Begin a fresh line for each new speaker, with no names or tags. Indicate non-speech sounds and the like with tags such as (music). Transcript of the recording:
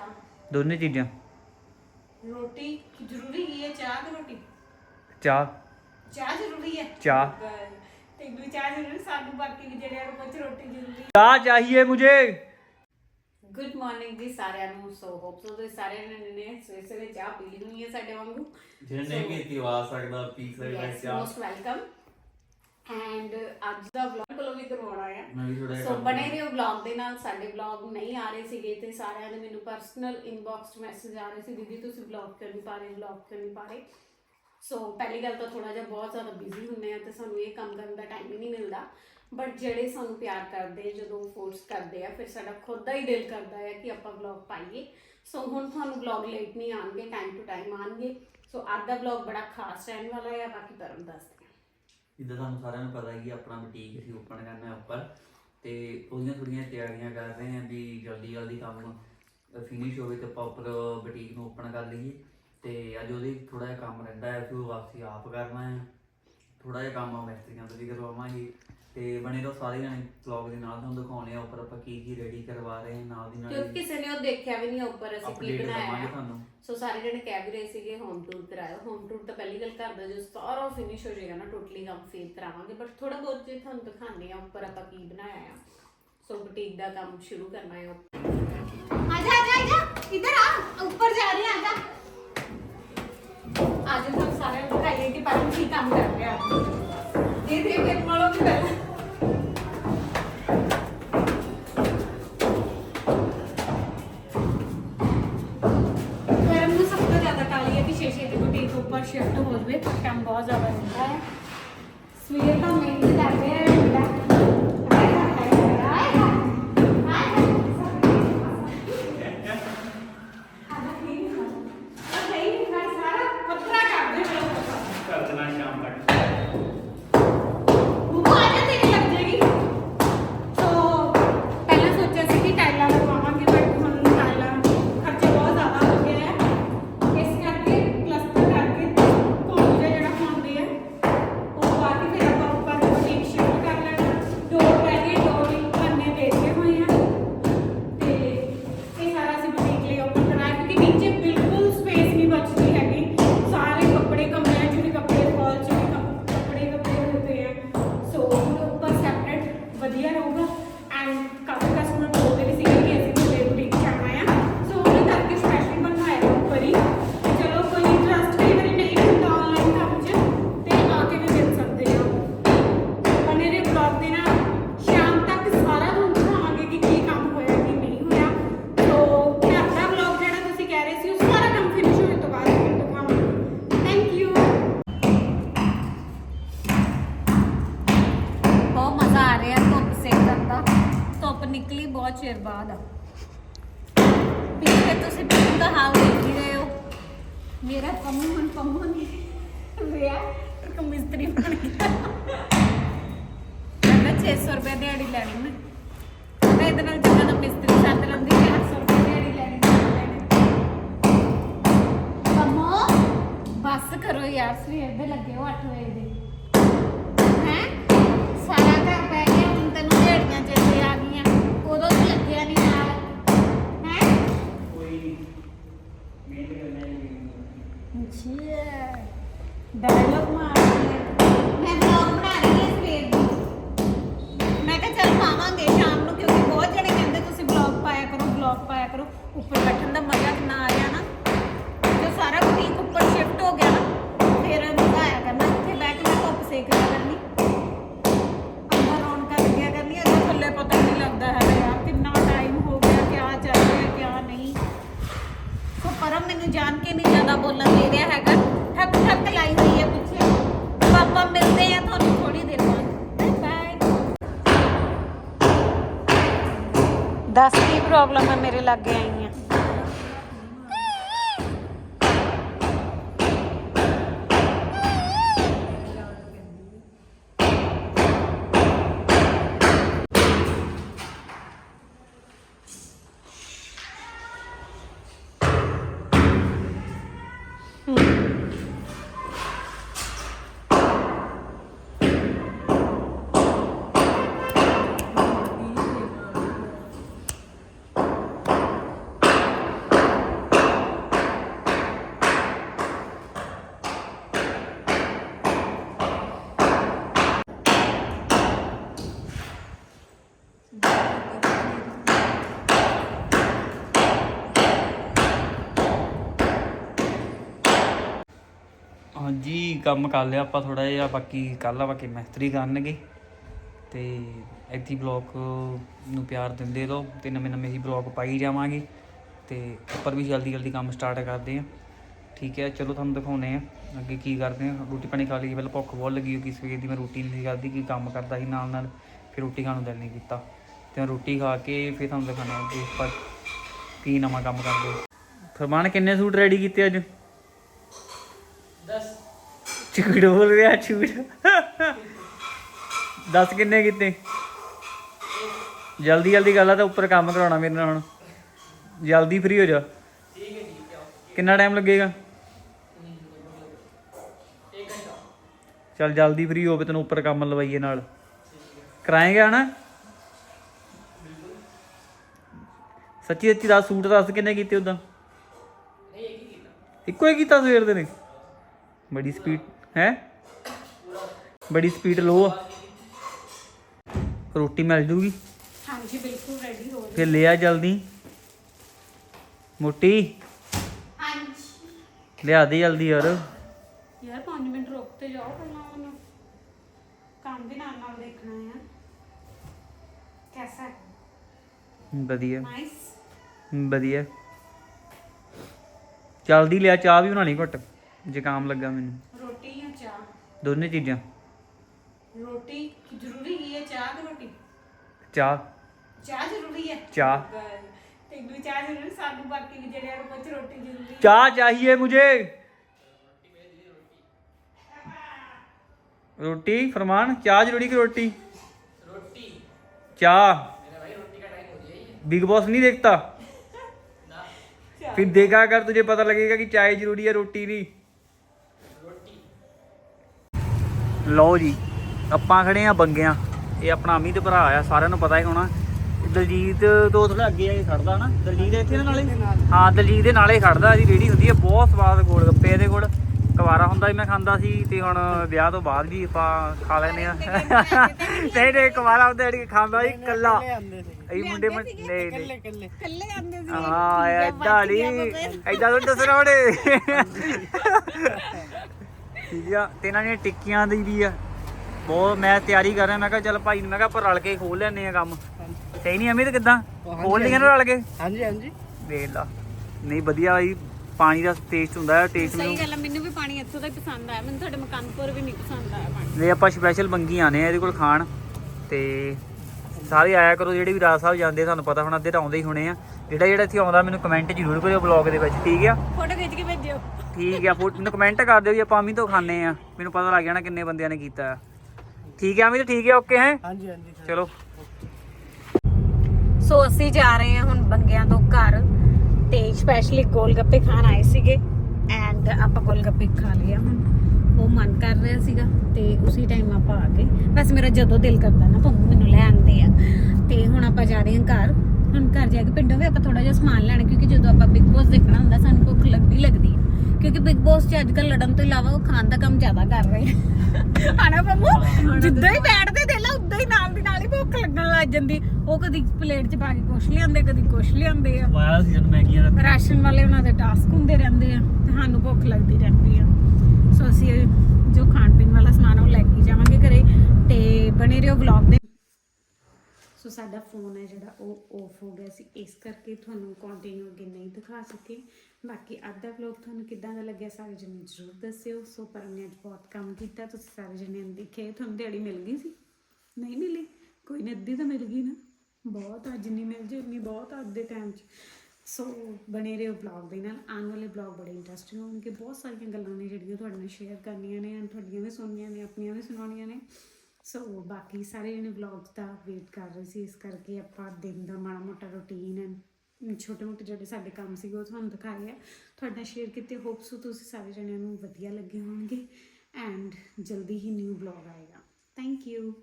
ਚਾਹ
ਦੋਨੇ ਚੀਜ਼ਾਂ
ਰੋਟੀ ਜ਼ਰੂਰੀ ਹੀ ਹੈ ਚਾਹ ਤੇ ਰੋਟੀ
ਚਾਹ
ਚਾਹ ਜ਼ਰੂਰੀ ਹੈ
ਚਾਹ
ਤੈਨੂੰ ਚਾਹ ਜ਼ਰੂਰੀ ਸਾਨੂੰ ਬਾਕੀ ਵੀ ਜਿਹੜਿਆਂ ਨੂੰ ਕੁਝ ਰੋਟੀ ਜ਼ਰੂਰੀ
ਚਾਹ ਚਾਹੀਏ ਮੁਝੇ
ਗੁੱਡ ਮਾਰਨਿੰਗ ਜੀ ਸਾਰਿਆਂ ਨੂੰ ਸੋ ਹੋਪ ਸੋ ਤੁਸੀਂ ਸਾਰਿਆਂ ਨੇ ਨੇ ਸਵੇਰੇ ਸਵੇਰੇ ਚਾਹ ਪੀ ਲਈ ਹੋਣੀ ਹੈ ਸਾਡੇ ਵਾਂਗੂ
ਜਿਹਨੇ ਕੀਤੀ ਆ ਸਕਦਾ ਪੀ ਸਕਦਾ
ਯੈਸ
ਚਾਹ
ਮੋਸਟ ਵੈਲਕਮ ਐਂਡ ਅੱਜ ਦਾ ਵਲੌਗ ਕੋਲੋਂ ਵੀ ਕਰਵਾਉਣਾ ਆ।
ਮੈਂ ਵੀ ਥੋੜਾ
ਸੋ ਬਣੇ ਰਹੋ ਵਲੌਗ ਦੇ ਨਾਲ। ਸਾਡੇ ਵਲੌਗ ਨਹੀਂ ਆ ਰਹੇ ਸੀਗੇ ਤੇ ਸਾਰਿਆਂ ਦੇ ਮੈਨੂੰ ਪਰਸਨਲ ਇਨਬਾਕਸ ਮੈਸੇਜ ਆ ਰਹੇ ਸੀ ਦੀਦੀ ਤੁਸੀਂ ਵਲੌਗ ਕਿਉਂ ਨਹੀਂ ਪਾ ਰਹੇ? ਵਲੌਗ ਕਿਉਂ ਨਹੀਂ ਪਾ ਰਹੇ? ਸੋ ਪਹਿਲੀ ਗੱਲ ਤਾਂ ਥੋੜਾ ਜਿਹਾ ਬਹੁਤ ਜ਼ਿਆਦਾ ਬਿਜ਼ੀ ਹੁੰਨੇ ਆ ਤੇ ਸਾਨੂੰ ਇਹ ਕੰਮ ਕਰਨ ਦਾ ਟਾਈਮ ਹੀ ਨਹੀਂ ਮਿਲਦਾ। ਬਟ ਜਿਹੜੇ ਸਾਨੂੰ ਪਿਆਰ ਕਰਦੇ ਜਦੋਂ ਫੋਰਸ ਕਰਦੇ ਆ ਫਿਰ ਸਾਡਾ ਖੁਦ ਦਾ ਹੀ ਦਿਲ ਕਰਦਾ ਹੈ ਕਿ ਆਪਾਂ ਵਲੌਗ ਪਾਈਏ। ਸੋ ਹੁਣ ਤੁਹਾਨੂੰ ਵਲੌਗ ਲੇਟ ਨਹੀਂ ਆਣਗੇ ਟਾਈਮ ਟੂ ਟਾਈਮ ਆਣਗੇ ਸੋ ਅੱਜ ਦਾ ਵਲੌਗ ਬੜਾ ਖਾਸ ਰਹਿਣ ਵਾਲਾ ਹੈ ਬਾਕੀ ਪਰਮ ਦੱਸਦੇ
ਜਿੱਦਾਂ ਤੁਹਾਨੂੰ ਸਾਰਿਆਂ ਨੂੰ ਪਤਾ ਹੀ ਹੈ ਆਪਣਾ ਬੁਟੀਕ ਅਸੀਂ ਓਪਨ ਕਰਨਾ ਉੱਪਰ। ਤੇ ਉਹਦੀਆਂ ਥੋੜੀਆਂ ਤਿਆਰੀਆਂ ਕਰ ਰਹੇ ਹਾਂ ਵੀ ਜਲਦੀ ਜਲਦੀ ਕੰਮ ਫਿਨਿਸ਼ ਹੋਵੇ ਤੇ ਆਪਾਂ ਉੱਪਰ ਬੁਟੀਕ ਨੂੰ ਓਪਨ ਕਰ ਲਈਏ। ਤੇ ਅੱਜ ਉਹਦੀ ਥੋੜਾ ਜਿਹਾ ਕੰਮ ਰਹਿੰਦਾ ਹੈ, ਫਿਰ ਉਹ ਵਾਪਸੀ ਆਪ ਕਰਨਾ ਹੈ। ਥੋੜਾ ਜਿਹਾ ਕੰਮ ਆ ਮਿਸਤਰੀਆਂ ਤੋਂ ਵੀ ਕਰਵਾਵਾਂਗੇ। ਤੇ ਬਣੇ ਰਹੋ ਸਾਰੇ ਜਣੇ ਵਲੌਗ ਦੇ ਨਾਲ ਤੁਹਾਨੂੰ ਦਿਖਾਉਣੇ ਆ ਉੱਪਰ ਆਪਾਂ ਕੀ ਕੀ ਰੈਡੀ ਕਰਵਾ ਰਹੇ ਹਾਂ ਨਾਲ ਦੀ ਨਾਲ
ਕਿਉਂਕਿ ਕਿਸੇ ਨੇ ਉਹ ਦੇਖਿਆ ਵੀ ਨਹੀਂ ਉੱਪਰ ਅਸੀਂ ਕੀ
ਅਪਡੇਟ
ਬਣਾਇਆ।
ਦਵਾਂਗੇ
ਹੈ।
ਤੁਹਾਨੂੰ।
ਸੋ ਸਾਰੇ ਜਣੇ ਕਹਿ ਵੀ ਰਹੇ ਸੀਗੇ ਹੋਮ ਟੂਰ ਕਰਾਇਓ। ਹੋਮ ਟੂਰ ਤਾਂ ਪਹਿਲੀ ਗੱਲ ਕਰਦਾ ਜੋ ਸਾਰਾ ਫਿਨਿਸ਼ ਹੋ ਜਾਏਗਾ ਨਾ ਟੋਟਲੀ ਕੰਮ ਫੇਰ ਕਰਾਵਾਂਗੇ। ਬਟ ਥੋੜਾ ਬਹੁਤ ਜੇ ਤੁਹਾਨੂੰ ਦਿਖਾਉਂਦੇ ਆ ਉੱਪਰ ਆਪਾਂ ਕੀ ਬਣਾਇਆ ਆ। ਸੋ ਬੁਟੀਕ ਦਾ ਕੰਮ ਸ਼ੁਰੂ ਕਰਨਾ ਹੈ ਆਜਾ ਆਜਾ ਆਜਾ ਇਧਰ ਆ। ਉੱਪਰ ਜਾ ਰਹੇ ਆ ਆਜਾ ਸਵੇਰ ਦਾ ਮਿਹਨਤ ਕਰ ਰਿਹਾ ਚਿਰ ਬਾਅਦ ਆ। ਪਿੱਛੇ ਤੁਸੀਂ ਬਿਲਕੁਲ ਦਾ ਹਾਲ ਦੇਖ ਹੀ ਰਹੇ ਹੋ। ਮੇਰਾ ਪੰਮੂ ਹੁਣ ਪੰਮੂ ਨਹੀਂ ਰਿਹਾ ਇੱਕ ਮਿਸਤਰੀ ਬਣ ਗਿਆ। ਮੈਂ 600 ਰੁਪਏ ਦਿਹਾੜੀ ਲੈਣੀ ਮੈਂ। ਮੈਂ ਇਹਦੇ ਨਾਲ ਜਿੰਨਾ ਦਾ ਮਿਸਤਰੀ ਸੱਤ ਲੰਦੀ 800 ਰੁਪਏ ਦਿਹਾੜੀ ਲੈਣੀ ਪੰਮੂ ਬੱਸ ਕਰੋ ਯਾਰ, ਸਵੇਰ ਦੇ ਲੱਗੇ ਹੋ 8 ਵਜੇ ਦੇ। ਹੈ? ਸਾਰਾ ਘਰ ਪੈ ਗਿਆ, ਹੁਣ ਤੈਨੂੰ ਦਿਹਾੜੀਆਂ ਚੇਤੇ ਆ 企。ਦੱਸ ਕੀ ਪ੍ਰੋਬਲਮ ਹੈ ਮੇਰੇ ਲਾਗੇ ਆਈ?
ਹਾਂਜੀ, ਕੰਮ ਕਰ ਲਿਆ ਆਪਾਂ ਥੋੜਾ ਜਿਹਾ, ਬਾਕੀ ਕੱਲ ਆ, ਬਾਕੀ ਮਿਸਤਰੀ ਕਰਨਗੇ। ਤੇ ਇੱਥੇ ਬਲੌਗ ਨੂੰ ਪਿਆਰ ਦਿੰਦੇ ਰਹੋ ਤੇ ਨਵੇਂ ਨਵੇਂ ਹੀ ਬਲੌਗ ਪਾਈ ਜਾਵਾਂਗੇ। ਤੇ ਉੱਪਰ ਵੀ ਜਲਦੀ ਜਲਦੀ ਕੰਮ ਸਟਾਰਟ ਕਰਦੇ ਆ ਠੀਕ ਹੈ, ਚਲੋ ਤੁਹਾਨੂੰ ਦਿਖਾਉਨੇ ਆ ਅੱਗੇ ਕੀ ਕਰਦੇ ਆ ਰੋਟੀ ਪਾਣੀ ਖਾ ਲਈ ਪਹਿਲਾਂ ਭੁੱਖ ਬਹੁਤ ਲੱਗੀ ਹੋਈ ਸਵੇਰ ਦੀ ਮੈਂ ਰੋਟੀ ਨਹੀਂ ਸੀ ਖਾਧੀ, ਕੀ ਕੰਮ ਕਰਦਾ ਸੀ ਨਾਲ ਨਾਲ, ਫਿਰ ਰੋਟੀ ਖਾਣ ਨੂੰ ਦਿਲ ਨਹੀਂ ਕੀਤਾ। ਤੇ ਹੁਣ ਰੋਟੀ ਖਾ ਕੇ ਫਿਰ ਤੁਹਾਨੂੰ ਦਿਖਾਣਾ ਅੱਗੇ ਉੱਪਰ ਕੀ ਨਵਾਂ ਕੰਮ ਕਰਦੇ। ਫਰਮਾਨ ਕਿੰਨੇ ਸੂਟ ਰੈਡੀ ਕੀਤੇ ਅੱਜ? ਝੂਠ ਬੋਲ ਰਿਹਾ, ਝੂਠ। ਦੱਸ ਕਿੰਨੇ ਕੀਤੇ? ਜਲਦੀ ਜਲਦੀ ਗੱਲ ਆ ਤਾਂ ਉੱਪਰ ਕੰਮ ਕਰਾਉਣਾ ਮੇਰੇ ਨਾਲ ਹੁਣ। ਜਲਦੀ ਫ੍ਰੀ ਹੋ ਜਾ। ਠੀਕ ਹੈ ਠੀਕ ਹੈ ਕਿੰਨਾ ਟਾਈਮ ਲੱਗੇਗਾ? ਚੱਲ ਜਲਦੀ ਫ੍ਰੀ ਹੋਵੇ, ਤੈਨੂੰ ਉੱਪਰ ਕੰਮ ਲਵਾਈਏ ਨਾਲ। ਕਰਾਏਗਾ ਨਾ ਸੱਚੀ ਸੱਚੀ ਦੱਸ, ਸੂਟ ਦੱਸ ਕਿੰਨੇ ਕੀਤੇ ਉਦਾਂ ਇੱਕੋ ਹੀ ਕੀਤਾ ਸਵੇਰ ਦੇ ਨੇ। ਬੜੀ ਸਪੀਡ ਹੈ? ਬੜੀ ਸਪੀਡ ਲੋ ਆ। ਰੋਟੀ ਮਿਲ ਜੂਗੀ?
ਹਾਂਜੀ ਬਿਲਕੁਲ ਰੈਡੀ ਹੋ
ਫਿਰ ਲਿਆ ਜਲਦੀ। ਮੋਟੀ?
ਹਾਂਜੀ।
ਲਿਆ ਦੇ ਜਲਦੀ ਯਾਰ।
ਯਾਰ 5 ਮਿੰਟ ਰੁਕ ਤੇ ਜਾਓ ਪਹਿਲਾਂ ਉਹਨੂੰ ਕੰਮ ਵੀ ਨਾਲ ਨਾਲ ਦੇਖਣਾ ਹੈ ਕੈਸਾ?
ਵਧੀਆ।
ਨਾਈਸ
ਵਧੀਆ। ਜਲਦੀ ਲਿਆ ਚਾਹ ਵੀ ਬਣਾ ਲਈ ਘੁੱਟ ਜ਼ੁਕਾਮ ਲੱਗਾ ਮੈਨੂੰ। ਦੋਨੇ ਚੀਜ਼ਾਂ
ਰੋਟੀ ਜ਼ਰੂਰੀ ਹੀ ਹੈ ਚਾਹ ਕਿ ਰੋਟੀ
ਚਾਹ
ਚਾਹ ਜ਼ਰੂਰੀ ਹੈ
ਚਾਹ
ਤੈਨੂੰ ਚਾਹ ਜ਼ਰੂਰੀ ਸਾਨੂੰ ਬਾਕੀ ਵੀ ਜਿਹੜੇ ਆ ਕੁਝ ਰੋਟੀ ਜ਼ਰੂਰੀ ਹੈ
ਚਾਹ चाहिए मुझे रोटी फरमान चाह जरूरी की रोटी रोटी चाह बिग बॉस नहीं देखता (laughs) फिर देखा अगर तुझे पता लगेगा कि चाय जरूरी है रोटी नहीं ਲਓ ਜੀ ਆਪਾਂ ਖੜੇ ਆ ਬੰਗਿਆਂ। ਇਹ ਆਪਣਾ ਅਮਿਤ ਭਰਾ ਆ ਸਾਰਿਆਂ ਨੂੰ ਪਤਾ ਹੀ ਹੋਣਾ। ਦਲਜੀਤ ਤੋਂ ਥੋੜਾ ਅੱਗੇ ਆ ਕੇ ਖੜਦਾ ਨਾ ਦਲਜੀਤ ਇੱਥੇ ਦੇ ਨਾਲੇ? ਹਾਂ ਦਲਜੀਤ ਦੇ ਨਾਲੇ ਖੜਦਾ ਇਹਦੀ ਰੇੜੀ ਹੁੰਦੀ ਹੈ ਬਹੁਤ ਸਵਾਦ ਗੋਲ ਗੱਪੇ ਇਹਦੇ ਕੋਲ ਕੁਵਾਰਾ ਹੁੰਦਾ ਸੀ ਮੈਂ ਖਾਂਦਾ ਸੀ ਤੇ ਹੁਣ ਵਿਆਹ ਤੋਂ ਬਾਅਦ ਵੀ ਆਪਾਂ ਖਾ ਲੈਨੇ ਆ ਨਹੀਂ ਨਹੀਂ ਕੁਵਾਰਾ ਹੁੰਦਾ ਜਿਹੜੀ ਖਾਂਦਾ ਸੀ ਕੱਲਾ ਇਹ ਮੁੰਡੇ ਮੈਂ ਨਹੀਂ ਨਹੀਂ।
ਕੱਲੇ ਆਂਦੇ ਸੀ
ਹਾਂ ਐਦਾਂ ਨਹੀਂ ਐਦਾਂ ਤੋਂ ਦੱਸਣਾ ਉਹਨੇ। ਠੀਕ ਆ ਤੇ ਇਹਨਾਂ ਦੀਆਂ ਟਿੱਕੀਆਂ ਦੀ ਵੀ ਆ। ਬਹੁਤ ਮੈਂ ਤਿਆਰੀ ਕਰ ਰਿਹਾ ਮੈਂ ਕਿਹਾ ਚੱਲ ਭਾਈ ਨੂੰ ਮੈਂ ਕਿਹਾ ਆਪਾਂ ਰਲ ਕੇ ਖੋਲ ਲੈਨੇ ਆ ਕੰਮ। ਸਹੀ ਨਹੀਂ ਅਮਿਤ ਕਿਦਾਂ? ਖੋਲ ਲਈਆਂ ਨਾ ਰਲ ਕੇ?
ਹਾਂਜੀ ਹਾਂਜੀ।
ਵੇਖ ਲਾ। ਨਹੀਂ ਵਧੀਆ ਬਾਈ ਪਾਣੀ ਦਾ ਟੇਸਟ ਹੁੰਦਾ ਹੈ ਟੇਸਟ
ਸਹੀ
ਮੈਨੂੰ
ਗੱਲ ਹੈ ਮੈਨੂੰ ਵੀ ਪਾਣੀ ਇੱਥੋਂ ਦਾ ਹੀ ਪਸੰਦ ਆਇਆ ਮੈਨੂੰ ਤੁਹਾਡੇ ਮਕਾਨਪੁਰ ਵੀ ਨਹੀਂ ਪਸੰਦ ਆਇਆ ਪਾਣੀ।
ਵੇ ਆਪਾਂ ਸਪੈਸ਼ਲ ਬੰਗੀ ਆਨੇ ਆ ਇਹਦੇ ਕੋਲ ਖਾਣ ਤੇ ਸਾਰੇ ਆਇਆ ਕਰੋ ਜਿਹੜੇ ਵੀ ਰਾਜ ਸਾਹਿਬ ਜਾਂਦੇ ਤੁਹਾਨੂੰ ਪਤਾ ਹੁਣ ਅੱਧੇ ਤਾਂ ਆਉਂਦੇ ਹੀ ਹੋਣੇ ਆ। ਜਿਹੜਾ ਜਿਹੜਾ ਇੱਥੇ ਆਉਂਦਾ ਮੈਨੂੰ ਕਮੈਂਟ ਜ਼ਰੂਰ ਕਰਿਓ ਬਲੌਗ ਦੇ ਵਿੱਚ ਠੀਕ ਆ?
ਫੋਟੋ ਖਿੱਚ ਕੇ ਭੇਜਿਓ।
ਠੀਕ ਆ ਫੋਟੋ ਮੈਨੂੰ ਕਮੈਂਟ ਕਰ ਦਿਓ ਜੀ ਆਪਾਂ ਅਮੀ ਤੋਂ ਖਾਣੇ ਆ। ਮੈਨੂੰ ਪਤਾ ਲੱਗ ਜਾਣਾ ਕਿੰਨੇ ਬੰਦਿਆਂ ਨੇ ਕੀਤਾ। ਆ ਠੀਕ ਆ ਅਮੀ ਠੀਕ ਹੈ ਓਕੇ ਹੈ?
ਹਾਂਜੀ ਹਾਂਜੀ
ਚਲੋ।
ਸੋ ਅਸੀਂ ਜਾ ਰਹੇ ਹਾਂ ਹੁਣ ਬੰਗਿਆਂ ਤੋਂ ਘਰ। ਤੇ ਸਪੈਸ਼ਲੀ ਗੋਲਗੱਪੇ ਖਾਣ ਆਏ ਸੀਗੇ। ਐਂਡ ਆਪਾਂ ਗੋਲਗੱਪੇ ਖਾ ਲਿਆ ਹੁਣ। ਉਹ ਮਨ ਕਰ ਰਿਹਾ ਸੀਗਾ। ਤੇ ਉਸੇ ਟਾਈਮ ਆਪਾਂ ਆ ਗਏ। ਬਸ ਮੇਰਾ ਜਦੋਂ ਦਿਲ ਕਰਦਾ ਨਾ ਪੰਮੂ ਮੈਨੂੰ ਲੈ ਆਉਂਦੇ ਆ। ਤੇ ਹੁਣ ਆਪਾਂ ਜਾ ਰਹੇ ਹਾਂ ਘਰ। ਹੁਣ ਘਰ ਜਾ ਕੇ ਪਿੰਡੋਂ ਵੀ ਆਪਾਂ ਥੋੜਾ ਜਿਹਾ ਸਮਾਨ ਲੈਣਾ ਕਿਉਂਕਿ ਜਦੋਂ ਆਪਾਂ ਬਿਗ ਬੋਸ ਦੇਖਣਾ ਹੁੰਦਾ ਸਾਨੂੰ ਭੁੱਖ ਲੱਗਦੀ ਲੱਗਦੀ ਹੈ ਕਿਉਂਕਿ ਬਿਗ ਬੋਸ 'ਚ ਅੱਜ ਕੱਲ ਲੜਨ ਤੋਂ ਇਲਾਵਾ ਉਹ ਖਾਣ ਦਾ ਕੰਮ ਜ਼ਿਆਦਾ ਕਰ ਰਹੇ ਆ ਪੰਮੂ ਜਿੱਦਾਂ ਹੀ ਬੈਠਦੇ ਦੇ ਲਾ ਉਦਾਂ ਹੀ ਨਾਲ ਦੀ ਨਾਲ ਹੀ ਭੁੱਖ ਲੱਗਣ ਲੱਗ ਜਾਂਦੀ। ਉਹ ਕਦੀ ਪਲੇਟ 'ਚ ਪਾ ਕੇ ਕੁਛ ਲਿਆਂਦੇ ਕਦੀ ਕੁਛ ਲਿਆਂਦੇ ਆ।
ਵਾਇਆ ਸੀ ਜਨ ਮੈਗੀਆਂ ਦਾ
ਰਾਸ਼ਨ ਵਾਲੇ ਉਹਨਾਂ ਦੇ ਟਾਸਕ ਹੁੰਦੇ ਰਹਿੰਦੇ ਆ ਤੇ ਸਾਨੂੰ ਭੁੱਖ ਲੱਗਦੀ ਰਹਿੰਦੀ ਆ। ਸੋ ਅਸੀਂ ਜੋ ਖਾਣ ਪੀਣ ਵਾਲਾ ਸਮਾਨ ਉਹ ਲੈ ਕੇ ਜਾਵਾਂਗੇ ਘਰੇ ਤੇ ਬਣੇ ਰਹੋ ਵਲੌਗ ਦੇ। ਸੋ ਸਾਡਾ ਫੋਨ ਹੈ ਜਿਹੜਾ ਉਹ ਆਫ ਹੋ ਗਿਆ ਸੀ। ਇਸ ਕਰਕੇ ਤੁਹਾਨੂੰ ਕੰਟੀਨਿਊ ਅੱਗੇ ਨਹੀਂ ਦਿਖਾ ਸਕੇ। ਬਾਕੀ ਅੱਜ ਦਾ ਵਲੌਗ ਤੁਹਾਨੂੰ ਕਿੱਦਾਂ ਦਾ ਲੱਗਿਆ ਸਾਰੇ ਜਣੇ ਜ਼ਰੂਰ ਦੱਸਿਓ। ਸੋ ਪਰ ਨੇ ਅੱਜ ਬਹੁਤ ਕੰਮ ਕੀਤਾ, ਤੁਸੀਂ ਸਾਰੇ ਜਣੇ ਨੇ ਦੇਖਿਆ ਤੁਹਾਨੂੰ ਦਿਹਾੜੀ ਮਿਲ ਗਈ ਸੀ? ਨਹੀਂ ਮਿਲੀ? ਕੋਈ ਨਾ, ਅੱਧੀ ਤਾਂ ਮਿਲ ਗਈ ਨਾ। ਬਹੁਤ ਆ ਜਿੰਨੀ ਮਿਲ ਜੇ ਉਨੀ ਬਹੁਤ ਆ ਅੱਜ ਦੇ ਟਾਈਮ 'ਚ। ਸੋ ਬਣੇ ਰਹੋ ਵਲੌਗ ਦੇ ਨਾਲ। ਆਉਣ ਵਾਲੇ ਵਲੌਗ ਬੜੇ ਇੰਟਰਸਟਿੰਗ ਹੋਣਗੇ। ਬਹੁਤ ਸਾਰੀਆਂ ਗੱਲਾਂ ਨੇ ਜਿਹੜੀਆਂ ਤੁਹਾਡੇ ਨਾਲ ਸ਼ੇਅਰ ਕਰਨੀਆਂ ਨੇ, and ਤੁਹਾਡੀਆਂ ਵੀ ਸੁਣਨੀਆਂ ਨੇ, ਆਪਣੀਆਂ ਵੀ ਸੁਣਾਉਣੀਆਂ ਨੇ। ਸੋ ਬਾਕੀ ਸਾਰੇ ਜਣੇ ਵਲੌਗਸ ਦਾ ਵੇਟ ਕਰ ਰਹੇ ਸੀ, ਇਸ ਕਰਕੇ ਆਪਾਂ ਦਿਨ ਦਾ ਮਾੜਾ ਮੋਟਾ ਰੁਟੀਨ ਐਂਡ ਛੋਟੇ ਮੋਟੇ ਜਿਹੜੇ ਸਾਡੇ ਕੰਮ ਸੀਗੇ ਉਹ ਤੁਹਾਨੂੰ ਦਿਖਾਏ ਆ। ਤੁਹਾਡਾ ਸ਼ੇਅਰ ਕੀਤੇ ਹੋਪ ਤੁਸੀਂ ਸਾਰੇ ਜਣਿਆਂ ਨੂੰ ਵਧੀਆ ਲੱਗੇ ਹੋਣਗੇ। ਐਂਡ ਜਲਦੀ ਹੀ ਨਿਊ ਵਲੌਗ ਆਏਗਾ। Thank you